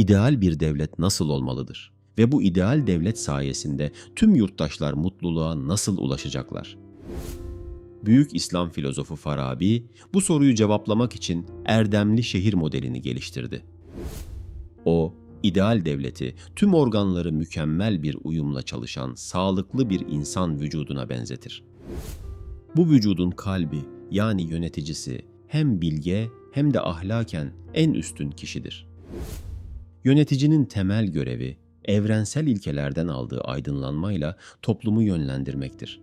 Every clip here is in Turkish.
ideal bir devlet nasıl olmalıdır? Ve bu ideal devlet sayesinde tüm yurttaşlar mutluluğa nasıl ulaşacaklar? Büyük İslam filozofu Farabi bu soruyu cevaplamak için erdemli şehir modelini geliştirdi. O, ideal devleti tüm organları mükemmel bir uyumla çalışan sağlıklı bir insan vücuduna benzetir. Bu vücudun kalbi yani yöneticisi hem bilge hem de ahlaken en üstün kişidir. Yöneticinin temel görevi evrensel ilkelerden aldığı aydınlanmayla toplumu yönlendirmektir.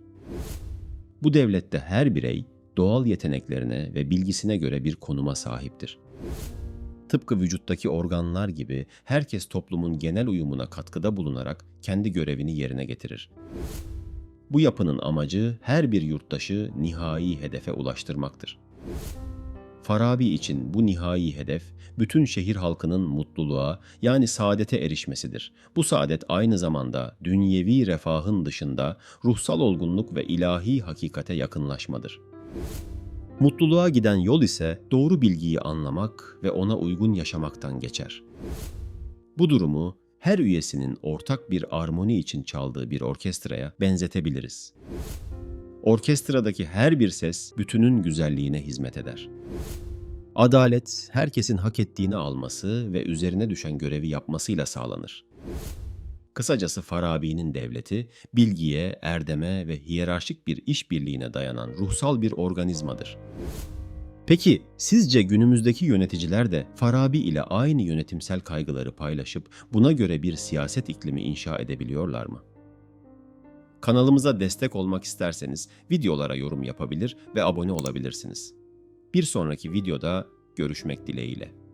Bu devlette her birey doğal yeteneklerine ve bilgisine göre bir konuma sahiptir. Tıpkı vücuttaki organlar gibi herkes toplumun genel uyumuna katkıda bulunarak kendi görevini yerine getirir. Bu yapının amacı her bir yurttaşı nihai hedefe ulaştırmaktır. Farabi için bu nihai hedef bütün şehir halkının mutluluğa yani saadete erişmesidir. Bu saadet aynı zamanda dünyevi refahın dışında ruhsal olgunluk ve ilahi hakikate yakınlaşmadır. Mutluluğa giden yol ise doğru bilgiyi anlamak ve ona uygun yaşamaktan geçer. Bu durumu her üyesinin ortak bir armoni için çaldığı bir orkestraya benzetebiliriz. Orkestradaki her bir ses bütünün güzelliğine hizmet eder. Adalet, herkesin hak ettiğini alması ve üzerine düşen görevi yapmasıyla sağlanır. Kısacası Farabi'nin devleti, bilgiye, erdeme ve hiyerarşik bir işbirliğine dayanan ruhsal bir organizmadır. Peki sizce günümüzdeki yöneticiler de Farabi ile aynı yönetimsel kaygıları paylaşıp buna göre bir siyaset iklimi inşa edebiliyorlar mı? Kanalımıza destek olmak isterseniz videolara yorum yapabilir ve abone olabilirsiniz. Bir sonraki videoda görüşmek dileğiyle.